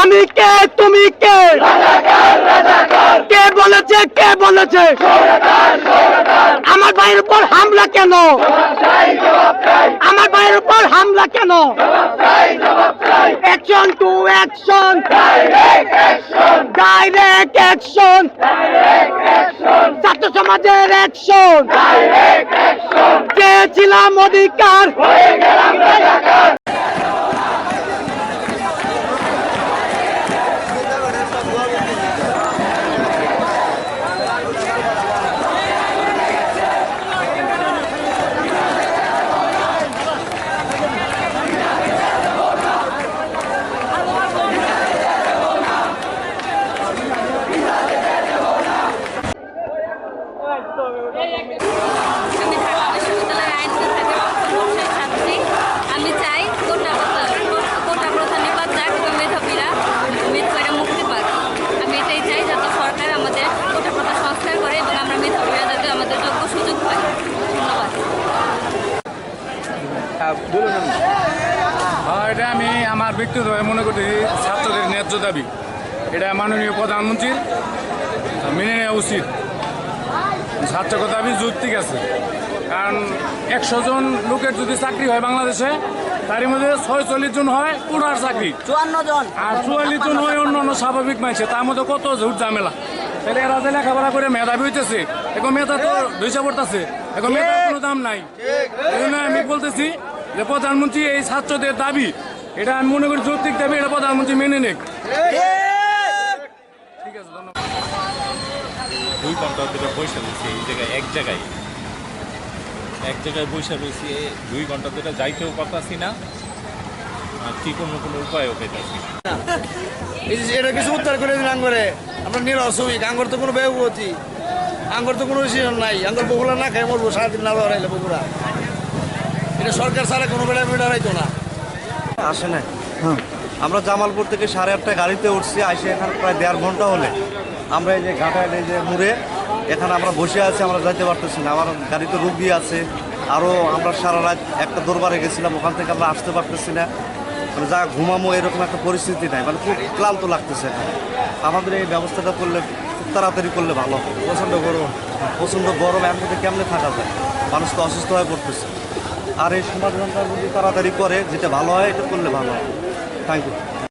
আমি কে? তুমি কে? কে বলেছে? কে বলেছে? আমার ভাইয়ের উপর হামলা কেন? আমার ভাইয়ের উপর হামলা কেন? Action to action direct action ছাত্র সমাজের অ্যাকশন চেয়েছিলাম অধিকার। আমি আমি চাই কোটা কোটা প্রথা নিপাত যাক এবং মেধাবীরা মেধাবীরা মুক্তি পাক আমি চাই যাতে সরকার আমাদের কোটা প্রথা সংস্কার করে এবং আমরা মেধাবীরা যাতে আমাদের যোগ্য সুযোগ পাই এটা আমি আমার ব্যক্তিগতভাবে মনে করি ছাত্রদের ন্যায্য দাবি। এটা মাননীয় প্রধানমন্ত্রীর, মেনে নেওয়া উচিত। ছাত্রকে দাবি যৌক্তিক আছে। কারণ একশো জন লোকের যদি চাকরি হয় বাংলাদেশে তারই মধ্যে ছয়চল্লিশ জন হয় পুরার চাকরি। চুয়ান্ন জন। আর চুয়াল্লিশ জন হয় অন্য অন্য স্বাভাবিক মানছে তার মধ্যে কত ঝুট ঝামেলা। তাহলে এরা যে লেখাপড়া করে মেধাবী হইতেছে এখন মেধা তো ধৈর্য পড়তেছে এখন মেধার কোনো দাম নাই। এই জন্য আমি বলতেছি যে প্রধানমন্ত্রী এই ছাত্রদের দাবি এটা আমি মনে করি যৌক্তিক দাবি এটা প্রধানমন্ত্রী মেনে নেক। ঠিক আছে ধন্যবাদ। দুই ঘণ্টা ধরে বসে রয়েছি এই জায়গায় এক জায়গায়। এক জায়গায় বসে রয়েছি দুই ঘণ্টা ধরে যাইতেও পারতাছি না আর কি কোনো কোনো উপায়ও পেতাছি এই যে এটা কিছু উদ্ধার করে দিন আঙ্গরে। আমরা নিরসমিক আঙ্গর তো কোনো ব্যবহতি আঙ্গর তো কোনো ডিসিশন নাই। আঙ্গর বগুলা না খাই মরবো সারাদিন না ধরাইলে বগুড়া। এটা সরকার ছাড়া কোনো বেড়া বেড়া না। আসে না আমরা জামালপুর থেকে সাড়ে আটটা গাড়িতে উঠছি আসে এখানে প্রায় দেড় ঘণ্টা হলে। আমরা এই যে ঘাটায় এই যে মুড়ে, এখানে আমরা বসে আছি, আমরা যাইতে পারতেছি না। আমার গাড়িতে রুগী আছে। আরও আমরা সারা রাত একটা দরবারে গেছিলাম, ওখান থেকে আমরা আসতে পারতেছি না। মানে যা ঘুমামো এরকম একটা পরিস্থিতি নাই মানে খুব ক্লান্ত লাগতেছে এখানে। আমাদের এই ব্যবস্থাটা করলে, খুব তাড়াতাড়ি করলে ভালো হয় প্রচণ্ড গরম প্রচণ্ড গরম, এর মধ্যে কেমনে থাকা যায়? মানুষ তো অসুস্থ হয়ে পড়তেছে। আর এই সমাধানটা যদি তাড়াতাড়ি করে, যেটা ভালো হয়, এটা করলে ভালো হয়। 大爷。